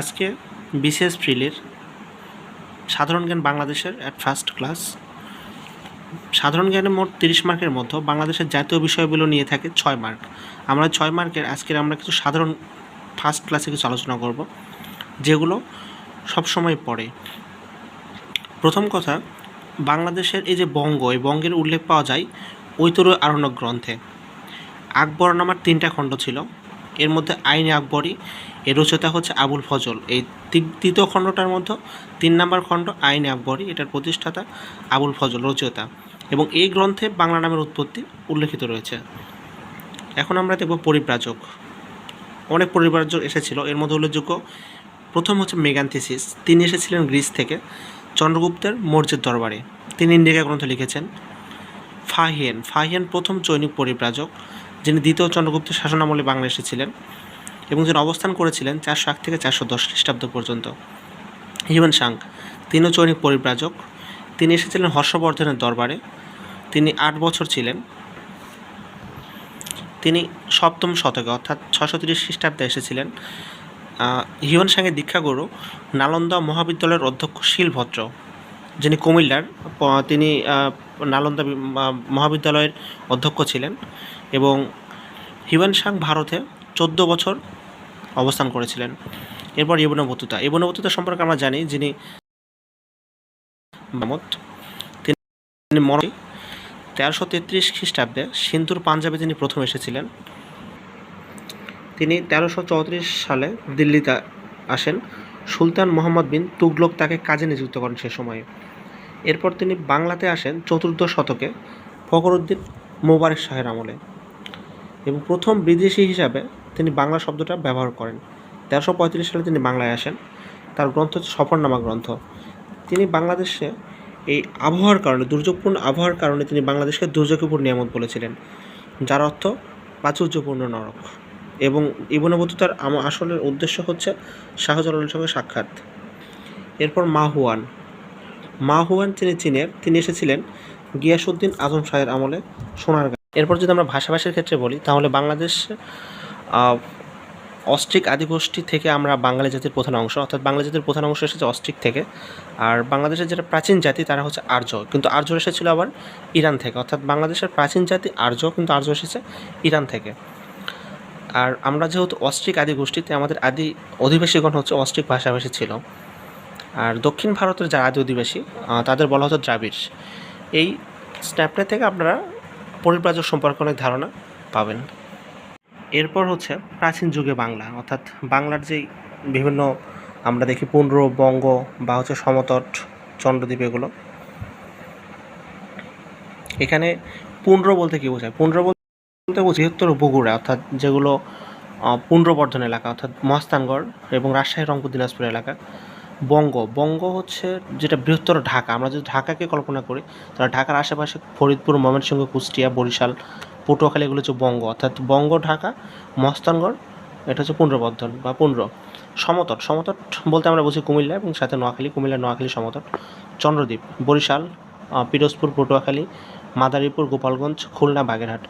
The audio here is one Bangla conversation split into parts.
আজকে বিশেষ ফ্রিলের সাধারণ জ্ঞান বাংলাদেশের অ্যাট ফার্স্ট ক্লাস সাধারণ জ্ঞানে মোট তিরিশ মার্কের মধ্যে বাংলাদেশের জাতীয় বিষয়গুলো নিয়ে থাকে ছয় মার্ক। আমরা ছয় মার্কের আজকের আমরা কিছু সাধারণ ফার্স্ট ক্লাসে কিছু আলোচনা করব, যেগুলো সবসময় পড়ে। প্রথম কথা, বাংলাদেশের এই যে বঙ্গ, এই বঙ্গের উল্লেখ পাওয়া যায় ঐতর আরণ্য গ্রন্থে। আকবর নামার তিনটা খণ্ড ছিল। এর মধ্যে আইনে আকবরী, এর রচয়িতা হচ্ছে আবুল ফজল। এই তৃতীয় খণ্ডটার মধ্যে তিন নম্বর খণ্ড আইনে আকবরী, এটার প্রতিষ্ঠাতা আবুল ফজল, রচয়িতা। এবং এই গ্রন্থে বাংলা নামের উৎপত্তি উল্লেখিত রয়েছে। এখন আমরা দেখব পরিব্রাজক। অনেক পরিব্রাজক এসেছিল। এর মধ্যে উল্লেখযোগ্য প্রথম হচ্ছে মেগান্থিসিস তিনি এসেছিলেন গ্রিস থেকে চন্দ্রগুপ্তের মৌর্যের দরবারে। তিনি ইন্ডিকা গ্রন্থ লিখেছেন, ফাহিয়েন। ফাহিয়েন প্রথম চৈনিক পরিব্রাজক। যিনি দ্বিতীয় চন্দ্রগুপ্তের শাসনামলে বাংলা এসেছিলেন এবং যিনি অবস্থান করেছিলেন চারশো এক থেকে চারশো দশ খ্রিস্টাব্দ পর্যন্ত। হিউয়েন সাং তিনিও চৈনিক পরিব্রাজক। তিনি এসেছিলেন হর্ষবর্ধনের দরবারে। তিনি আট বছর ছিলেন। তিনি সপ্তম শতকে, অর্থাৎ ছশো তিরিশ খ্রিস্টাব্দে এসেছিলেন। হিউয়েন সাংয়ের দীক্ষাগুরু নালন্দা মহাবিদ্যালয়ের অধ্যক্ষ শিলভদ্র যিনি কুমিল্লার তিনি নালন্দা মহাবিদ্যালয়ের অধ্যক্ষ ছিলেন এবং হিউয়েন সাং ভারতে চোদ্দ বছর অবস্থান করেছিলেন। এরপর ইবনবতুতা ইবনবতুতা সম্পর্কে আমরা জানি যিনি তিনি মরী তেরোশো তেত্রিশ খ্রিস্টাব্দে সিন্ধুর পাঞ্জাবে তিনি প্রথম এসেছিলেন। তিনি তেরোশো চৌত্রিশ সালে দিল্লিতে আসেন। সুলতান মোহাম্মদ বিন তুগলক তাকে কাজে নিযুক্ত করেন সে সময়ে। এরপর তিনি বাংলাতে আসেন চতুর্দশ শতকে ফখরুদ্দিন মোবারক শাহের আমলে এবং প্রথম বিদেশি হিসাবে তিনি বাংলা শব্দটা ব্যবহার করেন। তেরোশো পঁয়ত্রিশ সালে তিনি বাংলায় আসেন। তার গ্রন্থ হচ্ছে সফরনামা গ্রন্থ। তিনি বাংলাদেশে এই আবহাওয়ার কারণে, দুর্যোগপূর্ণ আবহাওয়ার কারণে তিনি বাংলাদেশকে দুর্যোগপূর্ণ নিয়ামত বলেছিলেন, যার অর্থ প্রাচুর্যপূর্ণ নরক। এবং ইবনবতুতার আমার আসলের উদ্দেশ্য হচ্ছে শাহজালালের সঙ্গে সাক্ষাৎ। এরপর মাহুয়ান মাহুয়ান তিনি চীনের, তিনি এসেছিলেন গিয়াসুদ্দিন আজম শাহের আমলে সোনারগাঁ। এরপর যদি আমরা ভাষাভাষীর ক্ষেত্রে বলি, তাহলে বাংলাদেশ অস্ট্রিক আদিগোষ্ঠী থেকে আমরা বাঙালি জাতির প্রধান অংশ, অর্থাৎ বাঙালি জাতির প্রধান অংশ এসেছে অস্ট্রিক থেকে। আর বাংলাদেশের যেটা প্রাচীন জাতি, তারা হচ্ছে আর্য। কিন্তু আর্য এসেছিল আবার ইরান থেকে। অর্থাৎ বাংলাদেশের প্রাচীন জাতি আর্য, কিন্তু আর্য এসেছে ইরান থেকে। আর আমরা যেহেতু অস্ট্রিক আদি গোষ্ঠীতে আমাদের আদি অধিবাসীগণ হচ্ছে অস্ট্রিক ভাষাভাষী ছিল। আর দক্ষিণ ভারতের যারা আদি অধিবাসী তাদের বলা হতো দ্রাবিড়। এই স্ন্যাপটা থেকে আপনারা পরিব্রাজক সম্পর্কে অনেক ধারণা পাবেন। এরপর হচ্ছে প্রাচীন যুগে বাংলা, অর্থাৎ বাংলার যেই বিভিন্ন আমরা দেখি পুন্ড্র, বঙ্গ বা হচ্ছে সমতট চন্দ্রদ্বীপ এগুলো। এখানে পুন্ড্র বলতে কী বোঝায়? পুন্ড্র বৃহত্তর বগুড়া অর্থাৎ যেগুলো আহ, পুণ্ড্রবর্ধন এলাকা অর্থাৎ মহাস্থানগড় এবং রাজশাহী রংপুর দিনাজপুর এলাকা। বঙ্গ বঙ্গ হচ্ছে যেটা বৃহত্তর ঢাকা। আমরা যদি ঢাকাকে কল্পনা করি তাহলে ঢাকার আশেপাশে ফরিদপুর ময়মনসিংহ কুষ্টিয়া বরিশাল পটুয়াখালী এগুলো হচ্ছে বঙ্গ। অর্থাৎ বঙ্গ ঢাকা মহাস্থানগড় এটা হচ্ছে পুণ্ড্রবর্ধন বা পুণ্ড্র সমতট সমতট বলতে আমরা বুঝি কুমিল্লা এবং সাথে নোয়াখালী কুমিল্লা নোয়াখালী সমতট। চন্দ্রদ্বীপ বরিশাল পিরোজপুর পটুয়াখালী মাদারীপুর গোপালগঞ্জ খুলনা বাগেরহাট।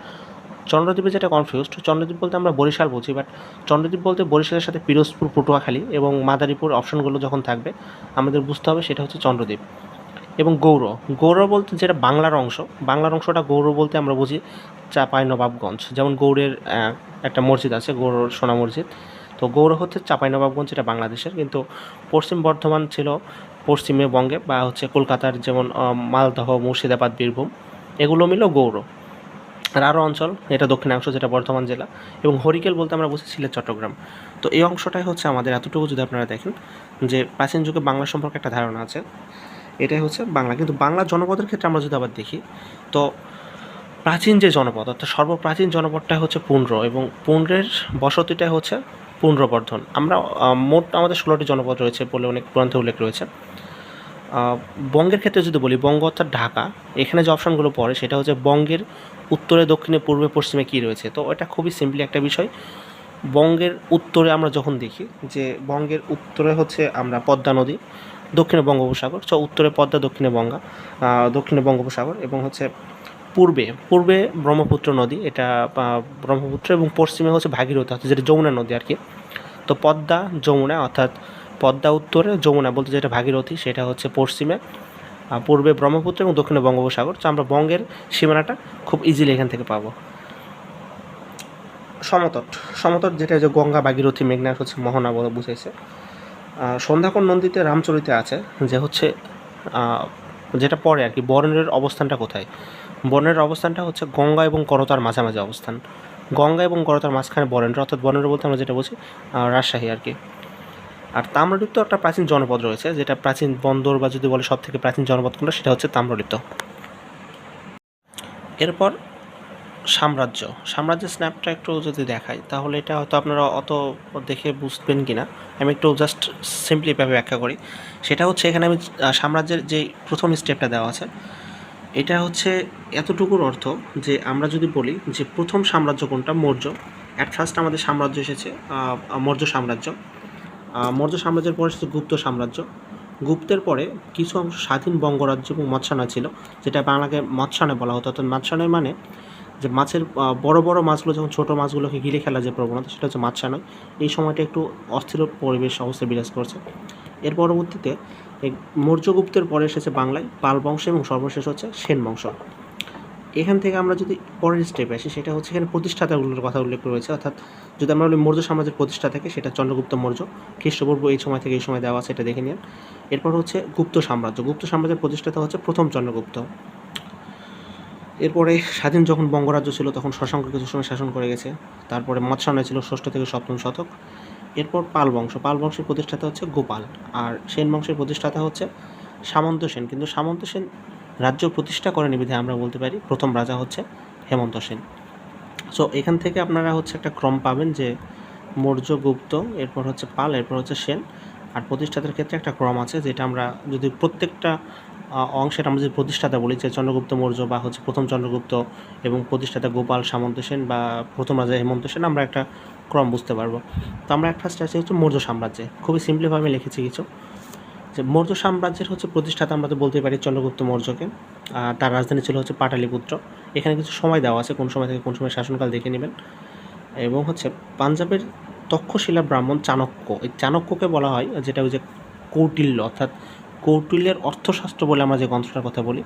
চন্দ্রদ্বীপে যেটা কনফিউজড চন্দ্রদ্বীপ বলতে আমরা বরিশাল বুঝি বাট চন্দ্রদ্বীপ বলতে বরিশালের সাথে পিরোজপুর পটুয়াখালী এবং মাদারীপুর অপশনগুলো যখন থাকবে আমাদের বুঝতে হবে সেটা হচ্ছে চন্দ্রদ্বীপ এবং গৌর গৌর বলতে যেটা বাংলার অংশ বাংলার অংশটা গৌর বলতে আমরা বুঝি চাপাই নবাবগঞ্জ যেমন আহ, একটা মসজিদ আছে গৌর সোনা মসজিদ। তো গৌর হচ্ছে চাপাই নবাবগঞ্জ এটা বাংলাদেশের কিন্তু পশ্চিম বর্ধমান ছিল পশ্চিমে বঙ্গে বা হচ্ছে কলকাতার যেমন মালদহ মুর্শিদাবাদ বীরভূম এগুলো মিলেও গৌর আরও অঞ্চল, এটা দক্ষিণাংশ যেটা বর্ধমান জেলা, এবং হরিকেল বলতে আমরা বুঝি সিলেট, চট্টগ্রাম। তো এই অংশটাই হচ্ছে আমাদের এতটুকু যদি আপনারা দেখেন, যে প্রাচীন যুগে বাংলা সম্পর্কে একটা ধারণা আছে। এটাই হচ্ছে বাংলা। কিন্তু বাংলা জনপদের ক্ষেত্রে আমরা যদি আবার দেখি, তো প্রাচীন যে জনপদ, অর্থাৎ সর্বপ্রাচীন জনপদটা হচ্ছে পুণ্ড্র এবং পুণ্ড্রের বসতিটা হচ্ছে পুণ্ড্রবর্ধন আমরা মোট আমাদের ষোলোটি জনপদ রয়েছে বলে অনেক গ্রন্থে উল্লেখ রয়েছে। বঙ্গের ক্ষেত্রে যদি বলি, বঙ্গ অর্থাৎ ঢাকা, এখানে যে অপশানগুলো পড়ে, সেটা হচ্ছে বঙ্গের উত্তরে, দক্ষিণে, পূর্বে, পশ্চিমে কী রয়েছে? তো এটা খুবই সিম্পলি একটা বিষয়। বঙ্গের উত্তরে আমরা যখন দেখি যে বঙ্গের উত্তরে হচ্ছে আমরা পদ্মা নদী, দক্ষিণে বঙ্গোপসাগর, চ, উত্তরে পদ্মা, দক্ষিণে বঙ্গা দক্ষিণে বঙ্গোপসাগর এবং হচ্ছে পূর্বে পূর্বে ব্রহ্মপুত্র নদী, এটা ব্রহ্মপুত্র এবং পশ্চিমে হচ্ছে ভাগীরথী, অর্থাৎ যেটা যমুনা নদী আর কি। তো পদ্মা, যমুনা, অর্থাৎ পদ্মা উত্তরে, যমুনা বলতে যেটা ভাগীরথী, সেটা হচ্ছে পশ্চিমে। পূর্বে ব্রহ্মপুত্র এবং দক্ষিণে বঙ্গোপসাগর। তো আমরা বঙ্গের সীমানাটা খুব ইজিলি এখান থেকে পাবো। সমতট। সমতট যেটা যে গঙ্গা ভাগীরথী মেঘনার হচ্ছে মোহনা বলে বুঝাইছে। আহ, সন্ধ্যাকর নন্দীতে রামচরিতে আছে যে হচ্ছে যেটা পরে আর কি বর্ণের অবস্থানটা কোথায়? বর্ণের অবস্থানটা হচ্ছে গঙ্গা এবং করতার মাঝামাঝি অবস্থান। গঙ্গা এবং করতার মাঝখানে বরেন্দ্র অর্থাৎ বরেন্দ্র বলতে আমরা যেটা বলছি রাজশাহী আর কি। আর তাম্রলিপ্ত একটা প্রাচীন জনপদ রয়েছে, যেটা প্রাচীন বন্দর বা যদি বলে সব থেকে প্রাচীন জনপদ কোনটা, সেটা হচ্ছে তাম্রলিপ্ত। এরপর সাম্রাজ্য। সাম্রাজ্যের স্ন্যাপটা একটু যদি দেখাই, তাহলে এটা হয়তো আপনারা অত দেখে বুঝবেন কি না আমি একটু জাস্ট সিম্পলিভাবে ব্যাখ্যা করি। সেটা হচ্ছে এখানে আমি সাম্রাজ্যের যে প্রথম স্টেপটা দেওয়া আছে, এটা হচ্ছে এতটুকুর অর্থ যে আমরা যদি বলি যে প্রথম সাম্রাজ্য কোনটা, মৌর্য। অ্যাট ফার্স্ট আমাদের সাম্রাজ্য এসেছে মৌর্য সাম্রাজ্য। মৌর্য সাম্রাজ্যের পরে এসেছে গুপ্ত সাম্রাজ্য। গুপ্তের পরে কিছু অংশ স্বাধীন বঙ্গরাজ্য এবং মৎস্যানা ছিল, যেটা বাংলাকে মৎস্যানা বলা হতো। অর্থাৎ মৎস্যানয় মানে যে মাছের বড় বড় মাছগুলো যখন ছোট মাছগুলোকে ঘিরে খেলা যে প্রবণতা, সেটা হচ্ছে মাছসানয় এই সময়টা একটু অস্থির পরিবেশ অবস্থা বিরাজ করছে। এর পরবর্তীতে মৌর্যগুপ্তের পরে এসেছে বাংলায় পাল বংশ এবং সর্বশেষ হচ্ছে সেন বংশ। এখান থেকে আমরা যদি পরের স্টেপে আসি, সেটা হচ্ছে এখানে প্রতিষ্ঠাতাগুলোর কথা উল্লেখ রয়েছে। অর্থাৎ যদি আমরা বলি মৌর্য সাম্রাজ্যের প্রতিষ্ঠা থেকে, সেটা চন্দ্রগুপ্ত মৌর্য, খ্রিস্টপূর্ব এই সময় থেকে এই সময় দেওয়া আছে দেখে নিন। এরপর হচ্ছে গুপ্ত সাম্রাজ্য। গুপ্ত সাম্রাজ্যের প্রতিষ্ঠাতা হচ্ছে প্রথম চন্দ্রগুপ্ত। এরপরে স্বাধীন যখন বঙ্গরাজ্য ছিল, তখন শশাঙ্ক কিছু সময় শাসন করে গেছে। তারপরে মৎস্যানয় ছিল ষষ্ঠ থেকে সপ্তম শতক। এরপর পাল বংশ। পাল বংশের প্রতিষ্ঠাতা হচ্ছে গোপাল। আর সেন বংশের প্রতিষ্ঠাতা হচ্ছে সামন্ত সেন। কিন্তু সামন্ত সেন রাজ্য প্রতিষ্ঠা করেনি বিধে আমরা বলতে পারি। প্রথম রাজা হচ্ছে হেমন্ত সেন। সো এখান থেকে আপনারা হচ্ছে একটা ক্রম পাবেন যে মৌর্য গুপ্ত এরপর হচ্ছে পাল, এরপর হচ্ছে সেন। আর প্রতিষ্ঠাতার ক্ষেত্রে একটা ক্রম আছে যেটা আমরা যদি প্রত্যেকটা অংশের আমরা যদি প্রতিষ্ঠাতা বলি, যে চন্দ্রগুপ্ত মৌর্য বা হচ্ছে প্রথম চন্দ্রগুপ্ত এবং প্রতিষ্ঠাতা গোপাল, সামন্ত সেন বা প্রথম রাজা হেমন্ত সেন, আমরা একটা ক্রম বুঝতে পারব। তো আমরা ফার্স্ট আছে হচ্ছে মৌর্য সাম্রাজ্যে। খুবই সিম্পলিভাবে লিখেছি কিছু। যে মৌর্য সাম্রাজ্যের হচ্ছে প্রতিষ্ঠাতা আমরা তো বলতে পারি চন্দ্রগুপ্ত মৌর্যকে। আর তার রাজধানী ছিল হচ্ছে পাটালিপুত্র। এখানে কিছু সময় দেওয়া আছে, কোন সময় থেকে কোন সময় শাসনকাল দেখে নেবেন। এবং হচ্ছে পাঞ্জাবের তক্ষশিলা ব্রাহ্মণ চাণক্য। এই চাণক্যকে বলা হয় যেটা ওই যে কৌটিল্য, অর্থাৎ কৌটিল্যের অর্থশাস্ত্র বলে আমরা যে গ্রন্থটার কথা বলি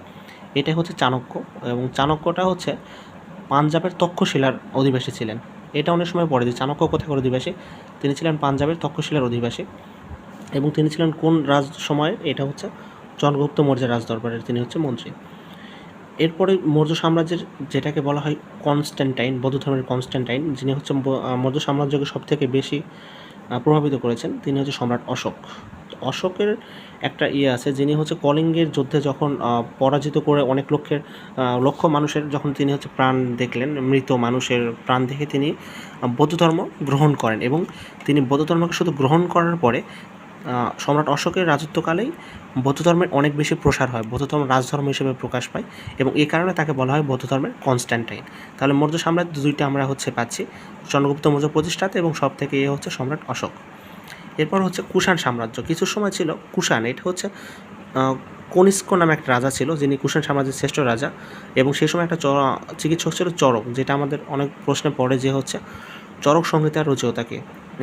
এটা হচ্ছে চাণক্য। এবং চাণক্যটা হচ্ছে পাঞ্জাবের তক্ষশিলার অধিবাসী ছিলেন। এটা অনেক সময় পড়ে যে চাণক্য কোথাকার অধিবাসী, তিনি ছিলেন পাঞ্জাবের তক্ষশিলার অধিবাসী। এবং তিনি ছিলেন কোন রাজ সময়ে? এটা হচ্ছে চন্দ্রগুপ্ত মৌর্যের রাজদরবারের, তিনি হচ্ছে মন্ত্রী। এরপরে মৌর্য সাম্রাজ্যের যেটাকে বলা হয় কনস্ট্যান্টাইন, বৌদ্ধ ধর্মের কনস্ট্যান্টাইন, যিনি হচ্ছে মৌর্য সাম্রাজ্যকে সব থেকে বেশি প্রভাবিত করেছেন, তিনি হচ্ছে সম্রাট অশোক। অশোকের একটা ইয়ে আছে, যিনি হচ্ছে কলিঙ্গের যুদ্ধে যখন পরাজিত করে অনেক লক্ষের লক্ষ মানুষের যখন তিনি হচ্ছে প্রাণ দেখলেন, মৃত মানুষের প্রাণ দেখে তিনি বৌদ্ধ ধর্ম গ্রহণ করেন এবং তিনি বৌদ্ধ ধর্মকে শুধু গ্রহণ করার পরে সম্রাট অশোকের রাজত্বকালেই বৌদ্ধ ধর্মের অনেক বেশি প্রসার হয় বৌদ্ধ ধর্ম রাজধর্ম হিসেবে প্রকাশ পায় এবং এই কারণে তাকে বলা হয় বৌদ্ধ ধর্মের কনস্ট্যান্টাইন। তাহলে মৌর্য সাম্রাজ্য দুইটা আমরা হচ্ছে পাচ্ছি, চন্দ্রগুপ্ত মৌর্য প্রতিষ্ঠাতা এবং সব থেকে এ হচ্ছে সম্রাট অশোক। এরপর হচ্ছে কুষাণ সাম্রাজ্য, কিছু সময় ছিল কুষাণ, এটা হচ্ছে কনিষ্ক নামে একটা রাজা ছিল যিনি কুষাণ সাম্রাজ্যের শ্রেষ্ঠ রাজা এবং সেই সময় একটা চিকিৎসক ছিল চরক, যেটা আমাদের অনেক প্রশ্নে পড়ে যে হচ্ছে চরক সংহিতার রচয়িতাকে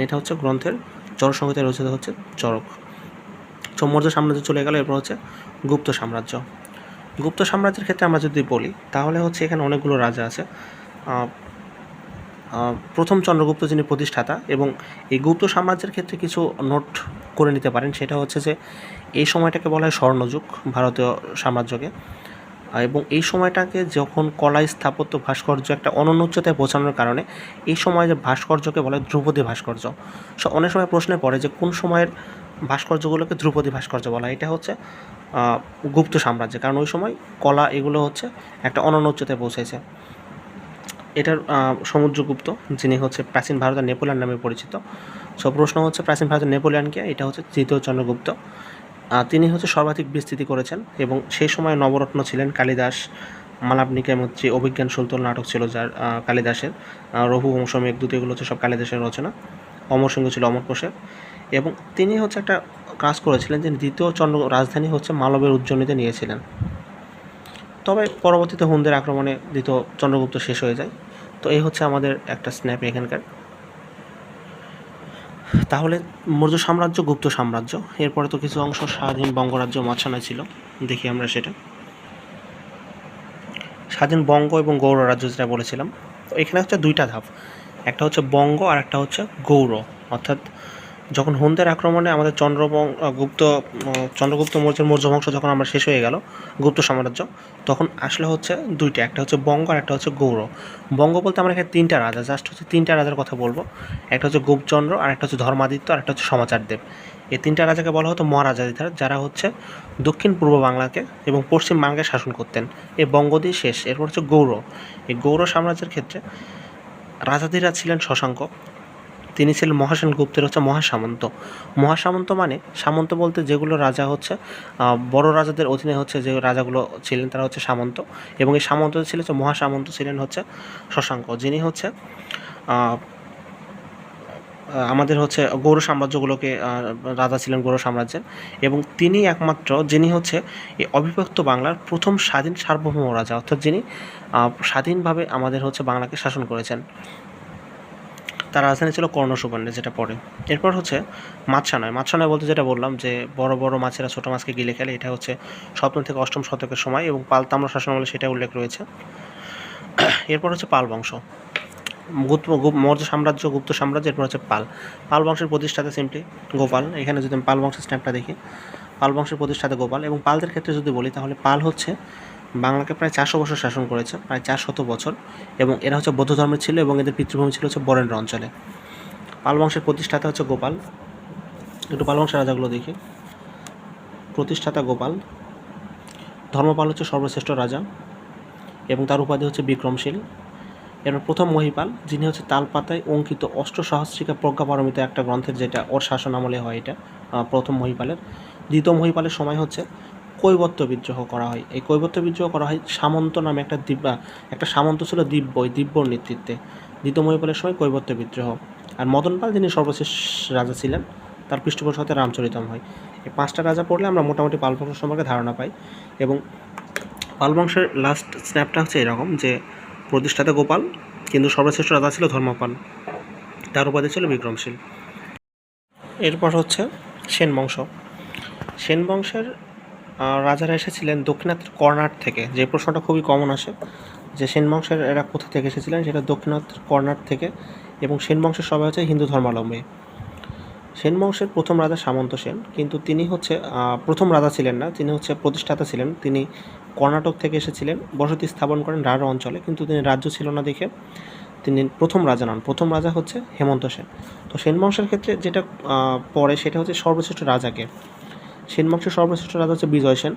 এটা হচ্ছে গ্রন্থের চরক সংহিতার রচয়িতা হচ্ছে চরক। তো মৌর্য সাম্রাজ্য চলে গেল, এরপর হচ্ছে গুপ্ত সাম্রাজ্য। গুপ্ত সাম্রাজ্যের ক্ষেত্রে আমরা যদি বলি, তাহলে হচ্ছে এখানে অনেকগুলো রাজা আছে। প্রথম চন্দ্রগুপ্ত যিনি প্রতিষ্ঠাতা এবং এই গুপ্ত সাম্রাজ্যের ক্ষেত্রে কিছু নোট করে নিতে পারেন, সেটা হচ্ছে যে এই সময়টাকে বলা হয় স্বর্ণযুগ ভারতীয় সাম্রাজ্যকে। এবং এই সময়টাকে যখন কলা স্থাপত্য ভাস্কর্য একটা অনন্য উচ্চতায় পৌঁছানোর কারণে এই সময় যে ভাস্কর্যকে বলা ধ্রুপদী ভাস্কর্য। সো অনেক সময় প্রশ্নে পড়ে যে কোন সময়ের ভাস্কর্যগুলোকে ধ্রুপদী ভাস্কর্য বলা এটা হচ্ছে গুপ্ত সাম্রাজ্য। কারণ ওই সময় কলা এগুলো হচ্ছে একটা অনন্য উচ্চতায় পৌঁছেছে। এটার সমুদ্রগুপ্ত, যিনি হচ্ছে প্রাচীন ভারতের নেপোলিয়ান নামে পরিচিত। সো প্রশ্ন হচ্ছে প্রাচীন ভারতের নেপোলিয়ানকে, এটা হচ্ছে তৃতীয় চন্দ্রগুপ্ত। তিনি হচ্ছে সর্বাধিক বিস্তৃতি করেছেন এবং সেই সময় নবরত্ন ছিলেন কালিদাস মালাবনিকা মৈত্রী অভিজ্ঞান সুলতল নাটক ছিল যার কালিদাসের রঘু বংশ মেঘদূত এগুলো হচ্ছে সব কালিদাসের রচনা, অমর সিংহ ছিল অমর কোষের এবং তিনি হচ্ছে একটা কাজ করেছিলেন যে দ্বিতীয় চন্দ্র রাজধানী হচ্ছে মালবের উজ্জয়িনীতে নিয়েছিলেন। তবে পরবর্তীতে হুনদের আক্রমণে দ্বিতীয় চন্দ্রগুপ্ত শেষ হয়ে যায়। তো এই হচ্ছে আমাদের একটা স্ন্যাপ এখানকার। তাহলে মৌর্য সাম্রাজ্য, গুপ্ত সাম্রাজ্য, এরপরে তো কিছু অংশ স্বাধীন বঙ্গরাজ্য মাঝখানে ছিল। দেখি আমরা সেটা। স্বাধীন বঙ্গ এবং গৌড় রাজ্য যেটা বলেছিলাম, তো এখানে হচ্ছে দুইটা ধাপ। একটা হচ্ছে বঙ্গ আর একটা হচ্ছে গৌড়, অর্থাৎ যখন হুনদের আক্রমণে আমাদের চন্দ্রবং গুপ্ত চন্দ্রগুপ্ত মৌর্যের মৌর্য বংশ যখন আমরা শেষ হয়ে গেল, গুপ্ত সাম্রাজ্য, তখন আসলে হচ্ছে দুইটা, একটা হচ্ছে বঙ্গ আর একটা হচ্ছে গৌড়। বঙ্গ বলতে আমরা এখানে তিনটা রাজা জাস্ট হচ্ছে তিনটা রাজার কথা বলব। একটা হচ্ছে গোপচন্দ্র আর একটা হচ্ছে ধর্মাদিত্য, আর একটা হচ্ছে সমাচারদেব। এই তিনটা রাজাকে বলা হতো মহারাজাধিকার যারা হচ্ছে দক্ষিণ পূর্ব বাংলাকে এবং পশ্চিম বাংলাকে শাসন করতেন। এই বঙ্গ দিয়ে শেষ, এরপর হচ্ছে গৌড়। এই গৌর সাম্রাজ্যের ক্ষেত্রে রাজাদিরা ছিলেন শশাঙ্ক তিনি ছিলেন মহাসেন গুপ্তের হচ্ছে মহাসামন্ত। মহাসামন্ত মানে সামন্ত বলতে যেগুলো রাজা হচ্ছে বড় রাজাদের অধীনে হচ্ছে যে রাজাগুলো ছিলেন তারা হচ্ছে সামন্ত এবং এই সামন্ত ছিলেন হচ্ছে মহাসামন্ত ছিলেন হচ্ছে শশাঙ্ক, যিনি হচ্ছে আমাদের হচ্ছে গৌর সাম্রাজ্যগুলোকে রাজা ছিলেন গৌর সাম্রাজ্যের এবং তিনি একমাত্র যিনি হচ্ছে এই অবিভক্ত বাংলার প্রথম স্বাধীন সার্বভৌম রাজা, অর্থাৎ যিনি স্বাধীনভাবে আমাদের হচ্ছে বাংলাকে শাসন করেছেন। তার রাজধানী ছিল কর্ণসুবর্ণে যেটা পড়ে। এরপর হচ্ছে মাছসানয় মাছসানয় বলতে যেটা বললাম যে, বড় বড় মাছেরা ছোটো মাছকে গিলে খেলে, এটা হচ্ছে সপ্তম থেকে অষ্টম শতকের সময় এবং পাল তাম্র শাসনামলে সেটা উল্লেখ রয়েছে। এরপর হচ্ছে পাল বংশ। গুপ্ত গুপ- মৌর্য সাম্রাজ্য, গুপ্ত সাম্রাজ্য, এরপর হচ্ছে পাল। পাল বংশের প্রতিষ্ঠাতা সিম্পলি গোপাল। এখানে যদি আমি পাল বংশের স্ট্যাম্পটা দেখি, পাল বংশের প্রতিষ্ঠাতা গোপাল এবং পালদের ক্ষেত্রে যদি বলি, তাহলে পাল হচ্ছে বাংলাকে প্রায় চারশো বছর শাসন করেছে, প্রায় চার শত বছর। এবং এরা হচ্ছে বৌদ্ধ ধর্মের ছিল এবং এদের পিতৃভূমি ছিল হচ্ছে বরেন্দ্র অঞ্চলে। পাল বংশের প্রতিষ্ঠাতা হচ্ছে গোপাল। একটু পাল বংশের রাজাগুলো দেখি। প্রতিষ্ঠাতা গোপাল। ধর্মপাল হচ্ছে সর্বশ্রেষ্ঠ রাজা এবং তার উপাধি হচ্ছে বিক্রমশীল। এরপর প্রথম মহিপাল, যিনি হচ্ছে তালপাতায় অঙ্কিত অষ্ট অষ্টসহস্রিকা প্রজ্ঞাপারমিত একটা গ্রন্থের যেটা ওর শাসন আমলে হয় এটা প্রথম মহিপালের। দ্বিতীয় মহিপালের সময় হচ্ছে কৈবত্য বিদ্রোহ করা হয়। এই কৈবত্য বিদ্রোহ করা হয় সামন্ত নামে একটা দিব্যা, একটা সামন্ত ছিল দিব্য, ওই দিব্যর নেতৃত্বে। দ্বিতীয় মহিপালের সময় কৈবত্য বিদ্রোহ। আর মদনপাল যিনি সর্বশেষ রাজা ছিলেন, তার পৃষ্ঠপোষকতা রামচরিতম হয়। এই পাঁচটা রাজা পড়লে আমরা মোটামুটি পাল বংশ সম্পর্কে ধারণা পাই। এবং পাল বংশের লাস্ট স্ন্যাপটা হচ্ছে এরকম যে, প্রতিষ্ঠাতা গোপাল, কিন্তু সর্বশ্রেষ্ঠ রাজা ছিল ধর্মপাল। তার উপাধি ছিল বিক্রমশীল। এরপর হচ্ছে সেন বংশ সেন বংশের রাজারা এসেছিলেন দক্ষিণাত্য কর্ণাট থেকে। যে প্রশ্নটা খুবই কমন আসে, যে সেন বংশের এরা কোথা থেকে এসেছিলেন? সেটা দক্ষিণাত্র কর্ণাট থেকে এবং সেন বংশের সবাই হচ্ছে হিন্দু ধর্মাবলম্বী। সেন বংশের প্রথম রাজা সামন্ত সেন, কিন্তু তিনি হচ্ছে প্রথম রাজা ছিলেন না, তিনি হচ্ছে প্রতিষ্ঠাতা ছিলেন। তিনি কর্ণাটক থেকে এসেছিলেন, বসতি স্থাপন করেন রাঢ় অঞ্চলে, কিন্তু তিনি রাজ্য ছিল না দেখে তিনি প্রথম রাজা নন। প্রথম রাজা হচ্ছে হেমন্ত সেন। তো সেন বংশের ক্ষেত্রে যেটা পড়ে সেটা হচ্ছে সর্বশ্রেষ্ঠ রাজাকে। সেন বংশের সর্বশ্রেষ্ঠ রাজা হচ্ছে বিজয় সেন।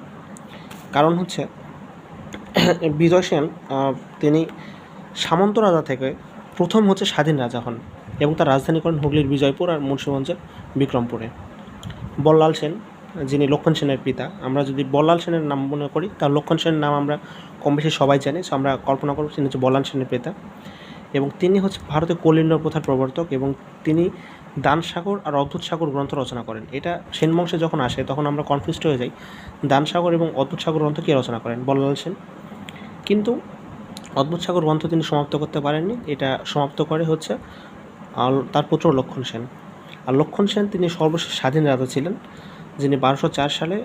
কারণ হচ্ছে, বিজয় সেন তিনি সামন্ত রাজা থেকে প্রথম হচ্ছে স্বাধীন রাজা হন এবং তার রাজধানী করেন হুগলির বিজয়পুর আর মুন্সিগঞ্জের বিক্রমপুরে। বল্লাল সেন, যিনি লক্ষণ সেনের পিতা, আমরা যদি বল্লাল সেনের নাম মনে করি, তার লক্ষণ সেনের নাম আমরা কম বেশি সবাই জানি সো আমরা কল্পনা করব তিনি হচ্ছে বল্লাল সেনের পিতা। এবং তিনি হচ্ছে ভারতের কলিন্য প্রথার প্রবর্তক এবং তিনি দান সাগর আর অদ্ভুত সাগর গ্রন্থ রচনা করেন। এটা সেন বংশে যখন আসে, তখন আমরা কনফিউজড হয়ে যাই, দান সাগর এবং অদ্ভুত সাগর গ্রন্থ কে রচনা করেন? বল্লাল সেন। কিন্তু অদ্ভুত সাগর গ্রন্থ তিনি সমাপ্ত করতে পারেননি। এটা সমাপ্ত করে হচ্ছে তার পুত্র লক্ষণ সেন। আর লক্ষণ সেন তিনি সর্বশেষ স্বাধীন রাজা ছিলেন, যিনি বারোশো চার সালে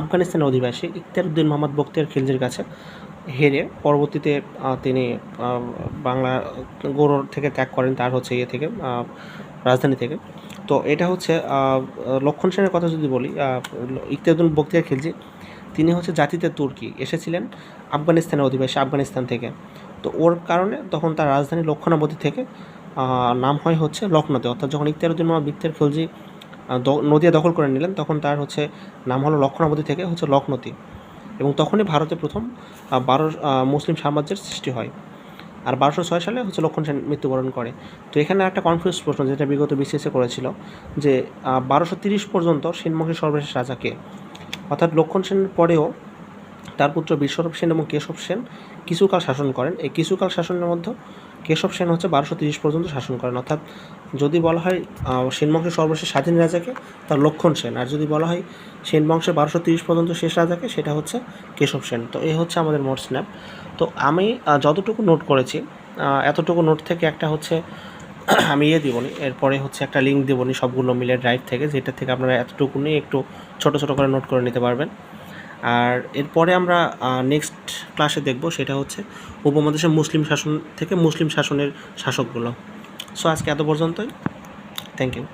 আফগানিস্তানের অধিবাসী ইখতিয়ারউদ্দিন মোহাম্মদ বক্তিয়ার খিলজির কাছে হেরে পরবর্তীতে তিনি বাংলা, গৌড় থেকে ত্যাগ করেন। তার হচ্ছে ইয়ে থেকে রাজধানী থেকে। তো এটা হচ্ছে লক্ষণ সেনের কথা যদি বলি আহ, ইখতিয়ারউদ্দিন বখতিয়ার খিলজি তিনি হচ্ছে জাতিতে তুর্কি এসেছিলেন আফগানিস্তানের অধিবাসী আফগানিস্তান থেকে। তো ওর কারণে তখন তার রাজধানী লক্ষণাবতী থেকে নাম হয় হচ্ছে লখনৌতে। অর্থাৎ যখন ইখতিয়ারউদ্দিন মোহাম্মদ বিক্তিয়ার খিলজি নদিয়া দখল করে নিলেন তখন তার হচ্ছে নাম হলো লক্ষণাবতী থেকে হচ্ছে লখনৌতি। এবং তখনই ভারতে প্রথম বারো মুসলিম সাম্রাজ্যের সৃষ্টি হয়। আর বারোশো ছয় সালে হচ্ছে লক্ষণ সেন মৃত্যুবরণ করে। তো এখানে একটা কনফিউজ প্রশ্ন, যেটা বিগত বিসিএসে করেছিল, যে বারোশো তিরিশ পর্যন্ত সেনমুখী সর্বশেষ রাজাকে অর্থাৎ লক্ষণ সেনের পরেও তার পুত্র বিশ্বরূপ সেন এবং কেশব সেন কিছুকাল শাসন করেন। এই কিছুকাল শাসনের মধ্যে কেশব সেন হচ্ছে বারোশো তিরিশ পর্যন্ত শাসন করেন। অর্থাৎ যদি বলা হয় সেন বংশের সর্বশেষ স্বাধীন রাজাকে, তার লক্ষণ সেন। আর যদি বলা হয় সেন বংশের বারোশো তিরিশ পর্যন্ত শেষ রাজাকে, সেটা হচ্ছে কেশব সেন। তো এই হচ্ছে আমাদের মোট স্ন্যাপ। তো আমি যতটুকু নোট করেছি এতটুকু নোট থেকে একটা হচ্ছে, আমি ইয়ে দিবনি, এরপরে হচ্ছে একটা লিঙ্ক দেবনি, সবগুলো মিলে ড্রাইভ থেকে, যেটা থেকে আপনারা এতটুকু নিয়ে একটু ছোট ছোট করে নোট করে নিতে পারবেন। আর এরপরে আমরা নেক্সট ক্লাসে দেখব, সেটা হচ্ছে উপমহাদেশের মুসলিম শাসন থেকে মুসলিম শাসনের শাসকগুলো। সো আজকে এত পর্যন্তই। Thank you